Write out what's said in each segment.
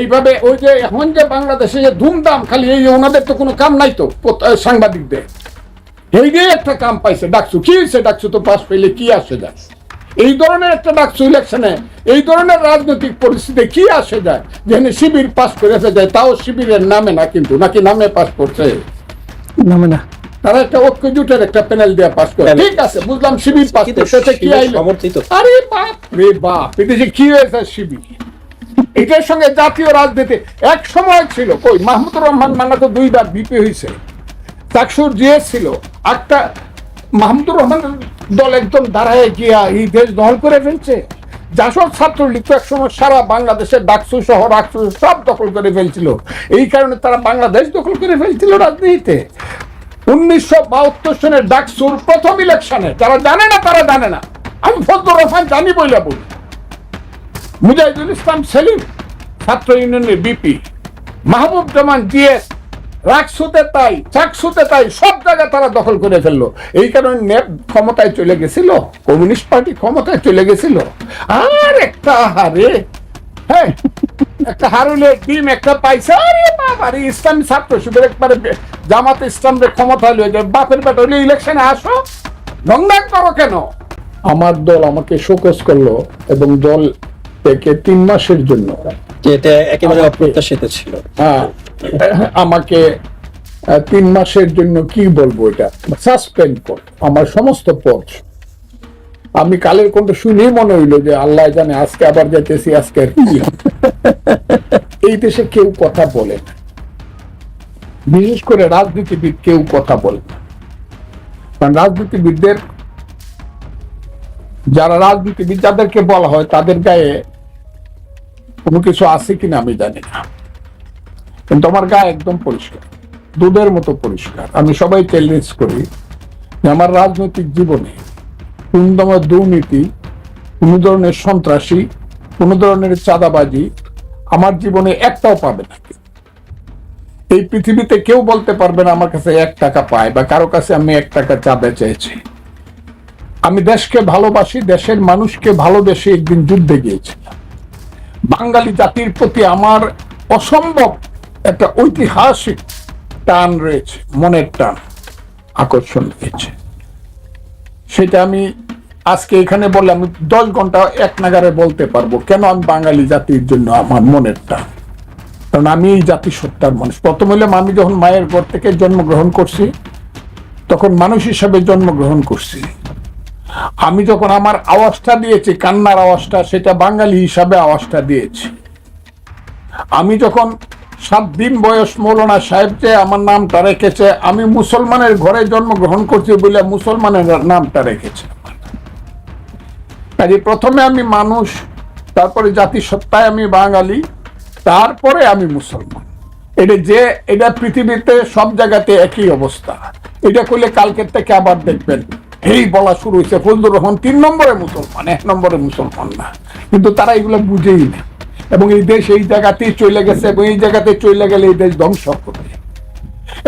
এইভাবে ওই যে এখন যে বাংলাদেশে যে ধুমধাম খালি এই ওনাদের তো কোনো কাম নাই তো সাংবাদিকদের। এই যে একটা কাম পাইছে ডাকছু কি হয়েছে ডাকছু তো পাস পেলে কি আসে যায়? এই ধরনের একটা ডাকছু ইলেকশনে এই ধরনের রাজনৈতিক পরিস্থিতি কি আসে যায়? যেখানে শিবির পাস করে যায় তাও শিবিরের নামে না কিন্তু নাকি নামে পাস করছে? নামে না। তারা একটা ঐক্য জুটের একটা প্যানেল দিয়ে পাস করে। ঠিক আছে বুঝলাম শিবির পাস করছে কি আইলো। আরে বাপ রে বাপ এটা যে কি হয়েছে শিবির? এটার সঙ্গে জাতীয় রাজনীতি এক সময় ছিল, কই, মাহমুদুর রহমান মান্না তো দুইবার বিপি হয়েছে চাকসুর জিএস ছিল একটা মাহমুদুর রহমান দল একদম দাঁড়ায় গিয়া এই দেশ দখল করে ফেলছে। জাসদ ছাত্রলীগ তো একসময় সারা বাংলাদেশের ডাকসু সহ রাকসু সব দখল করে ফেলছিল। এই কারণে তারা বাংলাদেশ দখল করে ফেলছিল রাজনীতিতে। উনিশশো বাহাত্তর সনের ডাকসুর প্রথম ইলেকশনে যারা জানে না তারা জানে না। আমি ফজলুর রহমান জানি বইলা বলি। মুজাহিদুল ইসলাম সেলিম, ছাত্র ইউনিয়নের বিপি মাহবুব জামান জিএস রাকসুতে তাই, চাকসুতে তাই, সব জায়গা তারা দখল করে ফেলল। এই কারণে নেপ ক্ষমতায় চলে গেছিল, কমিউনিস্ট পার্টি ক্ষমতায় চলে গেছিল। আর একটা হারে হ্যাঁ একটা হারুলে টিম একটা পাইছে, আরে বাবা রে, ইসলামী ছাত্র শিবির একবারে জামাত ইসলামের ক্ষমতা হলো যে বাপের পেট হলে, ইলেকশনে আসো। দংদাং করো কেন? আমার দল আমাকে শোকস করল এবং দল থেকে তিন মাসের জন্য। একেবারে অপ্রত্যাশিত ছিল। হ্যাঁ, আমাকে তিন মাসের জন্য কি বলব এটা? সাসপেন্ড কর আমার সমস্ত পদ আমি কালের কণ্ঠ শুনেই মনে হইল যে আল্লাহ জানে আজকে আবার যাইতেছি আজকে। এই দেশে কেউ কথা বলে না। বিশেষ করে রাজনীতিবিদ কেউ কথা বলে না। কারণ রাজনীতিবিদদের যারা রাজনীতিবিদ যাদেরকে বলা হয় তাদের গায়ে কোনো কিছু আছে কিনা আমি জানি না। কিন্তু আমার গা একদম পরিষ্কার। দুধের মতো পরিষ্কার। আমি সবাই চ্যালেঞ্জ করি যে আমার রাজনৈতিক জীবনে কোন ধরনের দুর্নীতি, কোন ধরনের সন্ত্রাসী, কোন ধরনের চাঁদাবাজি আমার জীবনে একটাও পাবে না এই পৃথিবীতে কেউ বলতে পারবে না আমার কাছে এক টাকা পায় বা কারও কাছে আমি এক টাকা চাঁদা চেয়েছি। আমি দেশকে ভালোবাসি, দেশের মানুষকে ভালোবেসে একদিন যুদ্ধে গিয়েছিলাম। বাঙালি জাতির প্রতি আমার অসম্ভব একটা ঐতিহাসিক টান রয়েছে, মনের টান, আকর্ষণ রয়েছে। সেটা আমি আজকে এখানে বললে আমি দশ ঘণ্টা এক নাগারে বলতে পারব কেন আমি বাঙালি জাতির জন্য আমার মনের টান। কারণ আমি এই জাতিসত্তার মানুষ। প্রথম হইলাম আমি যখন মায়ের ঘর থেকে জন্মগ্রহণ করছি, তখন মানুষ হিসাবে জন্মগ্রহণ করছি। আমি যখন আমার আওয়াজটা দিয়েছি, কান্নার আওয়াজটা, সেটা বাঙালি হিসাবে আওয়াজটা দিয়েছি। আমি যখন সাত দিন বয়স মৌলানা সাহেব যে আমার নামটা রেখেছে, আমি মুসলমানের ঘরে জন্মগ্রহণ করছি বলে মুসলমানের নামটা রেখেছে কাজে প্রথমে আমি মানুষ, তারপরে জাতিসত্তায় আমি বাঙালি, তারপরে আমি মুসলমান। এটা যে, এটা পৃথিবীতে সব জায়গাতে একই অবস্থা। এটা করলে কালকের থেকে আবার দেখবেন। এই বলা শুরু হয়েছে, ফজলুর রহমান তিন নম্বরে মুসলমান, এক নম্বরে মুসলমান না। কিন্তু তারা এগুলো বুঝেই না। এবং এই দেশ এই জায়গাতেই চলে গেছে, এবং এই জায়গাতে চলে গেলে এই দেশ ধ্বংস হবে।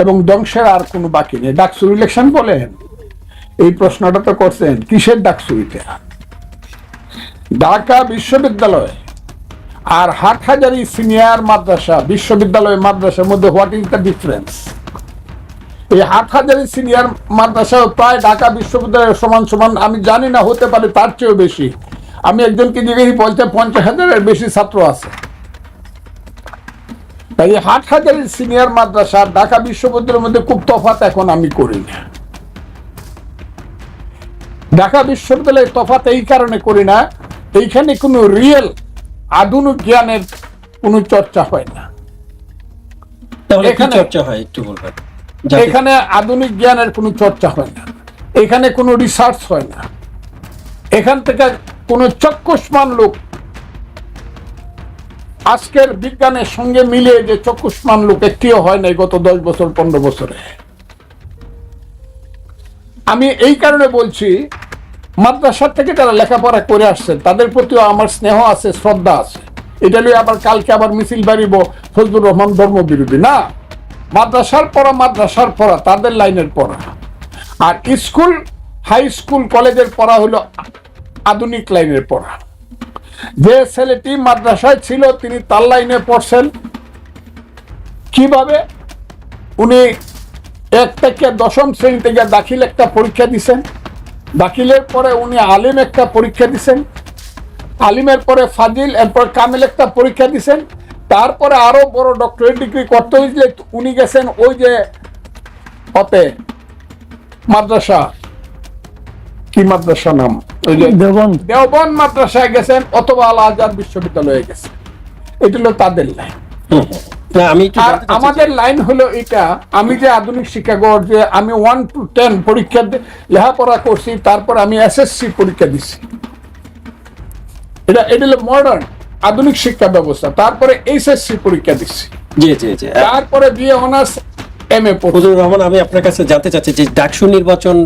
এবং ধ্বংসের আর কোনো বাকি নেই। ডাকসুর ইলেকশন বলেন? এই প্রশ্নটা তো করছেন, কিসের ডাকসু এটা ঢাকা বিশ্ববিদ্যালয়। আর হাট হাজারি সিনিয়র মাদ্রাসা বিশ্ববিদ্যালয় মাদ্রাসার মধ্যে হোয়াট ইজ দ্য ডিফারেন্স? এই হাটহাজারি সিনিয়র মাদ্রাসা প্রায় ঢাকা বিশ্ববিদ্যালয়ের সমান সমান আমি জানি না হতে পারে তার চেয়েও বেশি। আমি একজনকে জিজ্ঞেস বলতে পঞ্চাশ হাজারের বেশি ছাত্র আছে। তাই এই হাটহাজারি সিনিয়র মাদ্রাসা ঢাকা বিশ্ববিদ্যালয়ের মধ্যে খুব তফাৎ এখন আমি করি না। ঢাকা বিশ্ববিদ্যালয়ের তফাৎ এই কারণে করি না এইখানে কোনো রিয়েল আধুনিক জ্ঞানের কোনো চর্চা হয় না। তাহলে এখানে- চর্চা হয় একটু বলবেন? এখানে আধুনিক জ্ঞানের কোনো চর্চা হয় না। এখানে কোনো রিসার্চ হয় না। এখান থেকে কোনো চক্ষুষ্মান লোক আজকের বিজ্ঞানের সঙ্গে মিলিয়ে যে চক্ষুষ্মান লোক একটিও হয় নাই গত দশ বছর, পনেরো বছরে। আমি এই কারণে বলছি, মাদ্রাসার থেকে যারা লেখাপড়া করে আসছেন, তাদের প্রতিও আমার স্নেহ আছে, শ্রদ্ধা আছে। এটা নিয়ে আবার কালকে আবার মিছিল বাড়িব, ফজলুর রহমান ধর্ম বিরোধী না? মাদ্রাসার পড়া মাদ্রাসার পড়া, তাদের লাইনের পড়া। আর স্কুল, হাই স্কুল, কলেজের পড়া হলো আধুনিক লাইনের পড়া। যে ছেলেটি মাদ্রাসায় ছিল, তিনি তার লাইনে পড়ছেন। কীভাবে? উনি এক থেকে দশম শ্রেণি থেকে দাখিল একটা পরীক্ষা দিছেন। দাখিলের পরে উনি আলিম একটা পরীক্ষা দিছেন। আলিমের পরে ফাজিল, এরপর কামিল একটা পরীক্ষা দিছেন। তারপরে আরও বড় ডক্টরেট ডিগ্রি করতে হয়েছিল উনি গেছেন ওই যে অতে মাদ্রাসা। কি মাদ্রাসা নাম? ওই যে দেবন দেওবন মাদ্রাসায় গেছেন অথবা আল আজাদ বিশ্ববিদ্যালয়ে গেছেন। এটা হলো তাদের লাইন আমি আর আমাদের লাইন হলো এটা আমি যে আধুনিক শিক্ষাগর যে আমি ওয়ান টু টেন পরীক্ষা লেখাপড়া করছি তারপর আমি এসএসসি পরীক্ষা দিছি। এটা এটা হলো মডার্ন আধুনিক শিক্ষা ব্যবস্থা তারপরে এইচএসসি পরীক্ষা দিছি জি জি জি। তারপরে বিয়ে honours M A Fazlur Rahman আমি আপনার কাছে জানতে চাচ্ছি যে ডাকসু নির্বাচন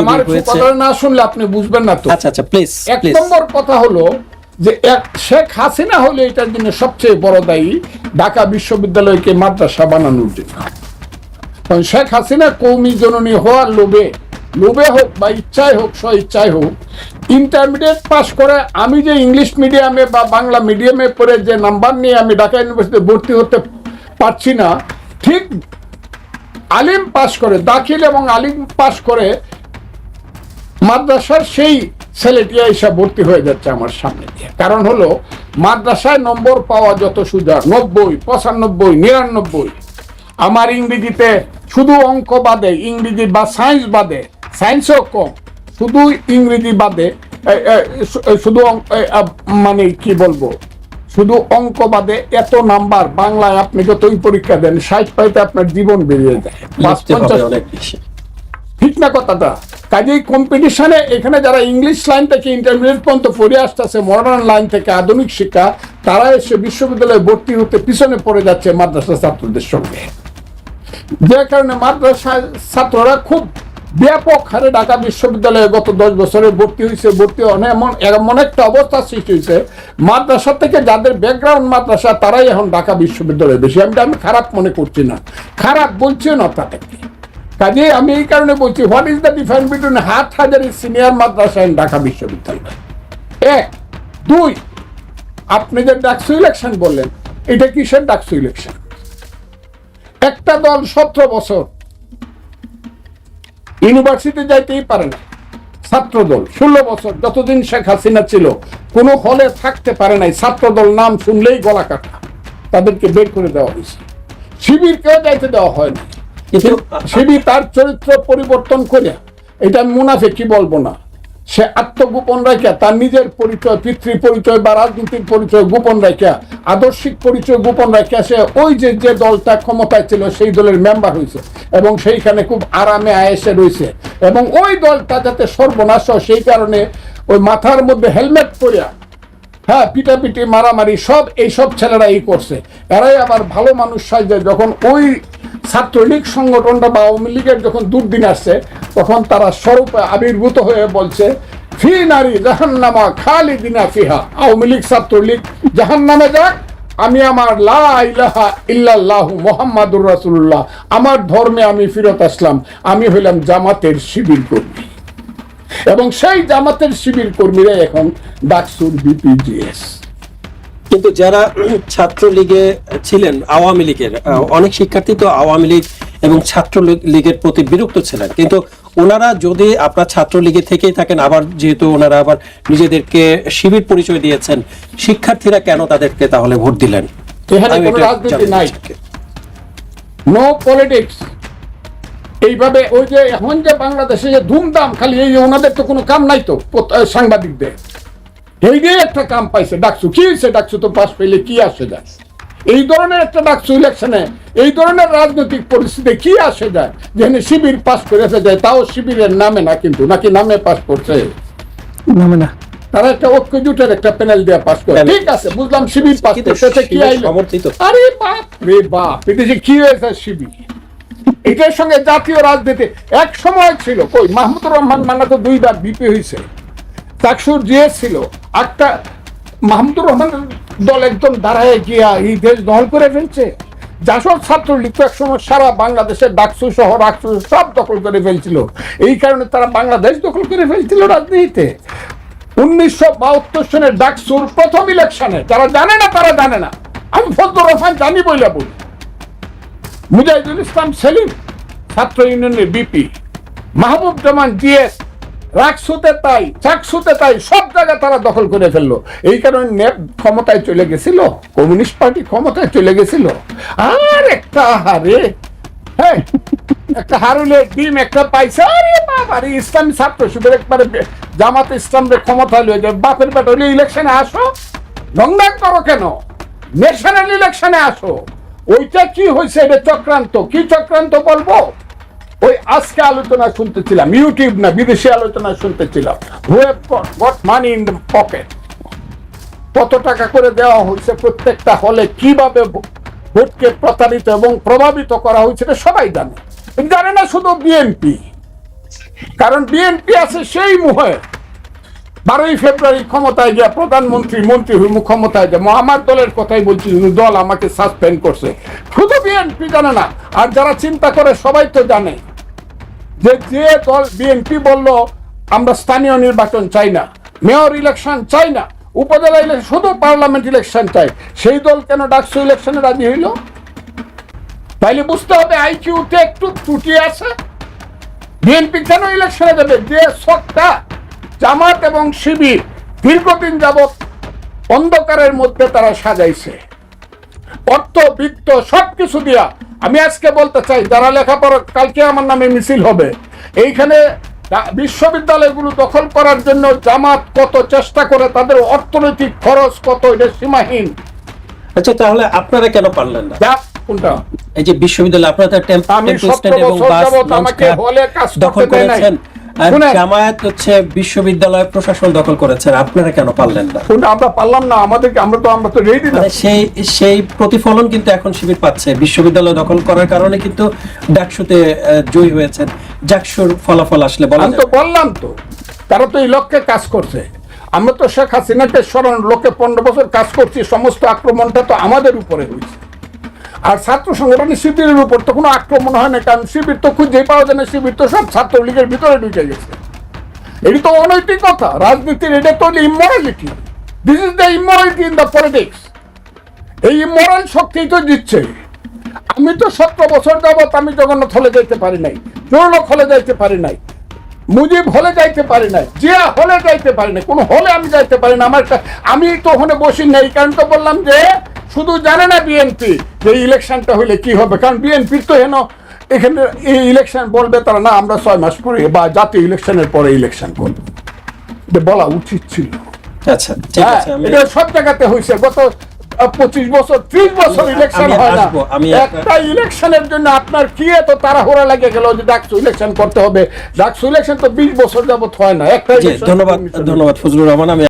আমার কথা না শুনলে আপনি বুঝবেন না তো। আচ্ছা আচ্ছা প্লিজ এক নম্বর কথা হলো যে এক- শেখ হাসিনা হলে এটার জন্য সবচেয়ে বড় দায়ী ঢাকা বিশ্ববিদ্যালয়কে মাদ্রাসা বানানোর জন্য। কারণ শেখ হাসিনা কৌমি জননী হওয়ার লোভে লোভে হোক বা ইচ্ছায় হোক স্ব ইচ্ছায় হোক ইন্টারমিডিয়েট পাস করে আমি যে ইংলিশ মিডিয়ামে বা বাংলা মিডিয়ামে পড়ে যে নাম্বার নিয়ে আমি ঢাকা ইউনিভার্সিটিতে ভর্তি হতে পারছি না, ঠিক আলিম পাস করে, দাখিল এবং আলিম পাস করে মাদ্রাসার সেই ছেলেটি এসে ভর্তি হয়ে যাচ্ছে আমার সামনে দিয়ে কারণ হলো, মাদ্রাসায় নম্বর পাওয়া যত সুযোগ, নব্বই, পঁচানব্বই, নিরানব্বই, আমার ইংরেজিতে শুধু অঙ্ক বাদে, ইংরেজি বা সায়েন্স বাদে সায়েন্সও কম। শুধু ইংরেজি বাদে শুধু মানে কি বলব? শুধু অঙ্ক বাদে এত নাম্বার বাংলায় আপনি যতই পরীক্ষা দেন ষাট পাইতে আপনার জীবন বেরিয়ে যায়। ঠিক না কথাটা। কাজেই কম্পিটিশনে এখানে যারা ইংলিশ লাইন থেকে ইন্টারমিডিয়েট পর্যন্ত পড়ে আসতেছে মডার্ন লাইন থেকে আধুনিক শিক্ষা তারা এসে বিশ্ববিদ্যালয়ে ভর্তি হতে পিছনে পড়ে যাচ্ছে মাদ্রাসা ছাত্রদের সঙ্গে। যে কারণে মাদ্রাসা ছাত্ররা খুব ব্যাপক হারে ঢাকা বিশ্ববিদ্যালয়ে গত দশ বছরে ভর্তি হয়েছে, ভর্তি অনেক এমন এমন একটা অবস্থা সৃষ্টি হয়েছে। মাদ্রাসা থেকে যাদের ব্যাকগ্রাউন্ড মাদ্রাসা, তারাই এখন ঢাকা বিশ্ববিদ্যালয়ে বেশি। আমি আমি খারাপ মনে করছি না। খারাপ বলছিও না তাদেরকে কাজে আমি এই কারণে বলছি what is the difference between Hathazari senior Madrasa and Dhaka বিশ্ববিদ্যালয়? এক। দুই, আপনি যে ডাকসু ইলেকশন বললেন, এটা কিসের ডাকসু ইলেকশন একটা দল সতেরো বছর ইউনিভার্সিটি যাইতেই পারে না। ছাত্রদল ষোলো বছর যতদিন শেখ হাসিনা ছিল কোনো হলে থাকতে পারে নাই। ছাত্রদল নাম শুনলেই গলা কাটা। তাদেরকে বের করে দেওয়া হয়েছে। শিবিরকেও যাইতে দেওয়া হয়নি শিবির তার চরিত্র পরিবর্তন করে এটা আমি মুনাফে কি বলব না। সে আত্মগোপন রাখা তার নিজের পরিচয় পিতৃ পরিচয় বা রাজনীতির পরিচয় গোপন রাখা আদর্শিক পরিচয় গোপন রাখা সে ওই যে যে দলটা ক্ষমতায় ছিল, সেই দলের মেম্বার হয়েছে এবং সেইখানে খুব আরামে, আয়েসে রয়েছে এবং ওই দলটা যাতে সর্বনাশ হয়, সেই কারণে ওই মাথার মধ্যে হেলমেট পরিয়া হ্যাঁ পিটাপিটি, মারামারি, সব, এইসব ছেলেরা এই করছে। এরাই আবার ভালো মানুষ সাজে যখন ওই ছাত্রলীগ সংগঠনটা বা আওয়ামী লীগের যখন দুর্দিন আসছে, তখন তারা স্বরূপে আবির্ভূত হয়ে বলছে, ফি নারী জাহান্নামা খালি দিনা ফিহা। আওয়ামী লীগ, ছাত্রলীগ, জাহান্নামে যাক, আমি আমার লা ইলাহা ইল্লাল্লাহু মোহাম্মদুর রাসূলুল্লাহ, আমার ধর্মে আমি ফিরত আসলাম, আমি হইলাম জামাতের শিবির কর্মী। এবং সেই জামাতের শিবির কর্মীরা এখন ডাকসুর বিপিজিএস। কিন্তু যারা ছাত্রলীগে ছিলেন আওয়ামী লীগের অনেক শিক্ষার্থী তো আওয়ামী লীগ এবং ছাত্রলীগ- লীগের প্রতি বিরক্ত ছিলেন। কিন্তু ওনারা যদি আপনার ছাত্রলীগে থেকেই থাকেন আবার যেহেতু ওনারা আবার নিজেদেরকে শিবির পরিচয় দিয়েছেন শিক্ষার্থীরা কেন তাদেরকে তাহলে ভোট দিলেন। নো পলিটিক্স এইভাবে ওই যে এখন যে বাংলাদেশে যে ধুমধাম খালি এই ওনাদের তো কোনো কাম নাই তো সাংবাদিকদের। একটা কাম পাইছে ডাকসু। কি ডাকসু? তো পাস পেলে কি আসে যায়? এই ধরনের একটা ডাকসু ইলেকশনে এই ধরনের রাজনৈতিক পরিস্থিতি কি আসে যায়? যেখানে শিবির পাস করেছে যায় তাও শিবিরের নামে না কিন্তু নাকি নামে পাস করছে? নামে না। তারা একটা ঐক্য জুটের একটা প্যানেল দিয়ে পাস করে। ঠিক আছে বুঝলাম শিবির পাস করতেছে কি আইলো। আরে বাপ রে বাপ এটা কি হয়েছে শিবির? এটার সঙ্গে জাতীয় রাজনীতি এক সময় ছিল কই মাহমুদুর রহমান মান্না তো দুইবার বিপি হয়েছে চাকসুর জিএস ছিল একটা মাহমুদুর রহমানের দল একদম দাঁড়ায় গিয়া এই দেশ দখল করে ফেলছে। জাসদ ছাত্রলীগ তো একসময় সারা বাংলাদেশের ডাকসু সহ ডাকসু সব দখল করে ফেলছিল। এই কারণে তারা বাংলাদেশ দখল করে ফেলছিল রাজনীতিতে। উনিশশো বাহাত্তর সনের ডাকসুর প্রথম ইলেকশনে, যারা জানে না তারা জানে না। আমি ফজলুর রহমান জানি বইলা বলি মুজাহিদুল ইসলাম সেলিম, ছাত্র ইউনিয়নের বিপি। মাহবুব জামান জিএস রাকসুতে তাই, চাকসুতে তাই, সব জায়গা তারা দখল করে ফেলল। এই কারণে নেপ ক্ষমতায় চলে গেছিল, কমিউনিস্ট পার্টি ক্ষমতায় চলে গেছিল। আর একটা হারে হ্যাঁ একটা হারুলে ডিম একটা পাইছে। আরে বাবা রে ইসলামী ছাত্র শিবির একবারে জামাত ইসলামের ক্ষমতা লয়ে যায় বাপের বেটা হলে ইলেকশনে আসো। নংডাক করো কেন? ন্যাশনাল ইলেকশনে আসো। ওইটা কি হয়েছে এটা চক্রান্ত? কি চক্রান্ত বলব? ওই আজকে আলোচনা শুনতেছিলাম ইউটিউব না বিদেশি আলোচনা শুনতেছিলাম। Who have got money in pocket কত টাকা করে দেওয়া হয়েছে, প্রত্যেকটা হলে কীভাবে ভোটকে প্রতারিত এবং প্রভাবিত করা হয়েছে সবাই জানে। জানে না শুধু বিএনপি কারণ বিএনপি আছে সেই মুহে। বারোই ফেব্রুয়ারি ক্ষমতায় গিয়া প্রধানমন্ত্রী, মন্ত্রী হইমু ক্ষমতায় যাব আমার দলের কথাই বলছি দল আমাকে সাসপেন্ড করছে। শুধু বিএনপি জানে না, আর যারা চিন্তা করে সবাই তো জানে। যে যে দল বিএনপি বলল, আমরা স্থানীয় নির্বাচন চাই না। মেয়র ইলেকশন চাই না। উপজেলা ইলেকশন শুধু পার্লামেন্ট ইলেকশন চাই। সেই দল কেন ডাকসু ইলেকশনে রাজি হইল? তাইলে বুঝতে হবে আইকিউতে একটু ত্রুটি আছে। বিএনপি কেন ইলেকশনে দেবে যে সত্তা, জামাত এবং শিবির দীর্ঘদিন যাবৎ অন্ধকারের মধ্যে তারা সাজাইছে। অর্থ, বৃত্ত সবকিছু দিয়া আমি আজকে বলতে চাই যারা লেখাপড়া কালকে আমার নামে মিছিল হবে। এইখানে বিশ্ববিদ্যালয়গুলো দখল করার জন্য জামাত কত চেষ্টা করে তাদের অর্থনৈতিক খরচ কত এটা সীমাহীন। আচ্ছা তাহলে আপনারা কেন পারলেন না? কোনটা? এই যে বিশ্ববিদ্যালয় আপনারা টেম্প- স্ট্যান্ড এবং বাস যাবৎ লঞ্চ আমাকে হলে কাজ করতে দখল জামায়াত হচ্ছে বিশ্ববিদ্যালয় প্রশাসন দখল করেছেন আপনারা কেন পারলেন না? আমরা পারলাম না আমাদেরকে আমরা তো আমরা তো রেডি না। মানে সেই সেই প্রতিফলন কিন্তু এখন শিবির পাচ্ছে বিশ্ববিদ্যালয় দখল করার কারণে কিন্তু ডাকসুতে জয়ী হয়েছেন। ডাকসুর ফলাফল আসলে বলা আমি তো বললাম তো তারা তো এই লক্ষ্যে কাজ করছে। আমরা তো শেখ হাসিনাকে স্মরণ লোকে পনেরো বছর কাজ করছি সমস্ত আক্রমণটা তো আমাদের উপরে হয়েছে। আর ছাত্র সংগঠনের শিবিরের উপর তো কোনো আক্রমণ হয় না, কারণ শিবির তো খুঁজেই পাওয়া যায় না, শিবির তো সব ছাত্রলীগের ভিতরে ঢুকে গেছে। এটি তো অনৈতিক কথা, রাজনীতির এটা তো immorality this is the immorality in the politics এই ইমোরাল শক্তি তো দিচ্ছে। আমি তো সতেরো বছর যাবত আমি জগন্নাথ হলে যাইতে পারি নাই জোরলোক হলে যাইতে পারি নাই, মুজিব হলে যাইতে পারি নাই, জিয়া হলে যাইতে পারি নাই, কোনো হলে আমি যাইতে পারি না। আমার আমি তো ওখানে বসি নাই কারণ তো বললাম যে শুধু জানে না বিএনপি যে ইলেকশনটা হইলে কি হবে? কারণ বিএনপির তো হেন এখানে এই ইলেকশন বলবে তারা না আমরা ছয় মাস পরে বা জাতীয় ইলেকশনের পরে ইলেকশন করব। বলা উচিত ছিল। আচ্ছা হ্যাঁ, এটা সব জায়গাতে হয়েছে গত পঁচিশ বছর ত্রিশ বছর ইলেকশন হয় না। একটা- একটা ইলেকশনের জন্য আপনার কি এত তাড়াহুড়া লেগে গেল যে ডাকসু ইলেকশন করতে হবে? ডাকসু ইলেকশন তো বিশ বছর যাবত হয় না একটা ধন্যবাদ ধন্যবাদ ফজলুর রহমান আমি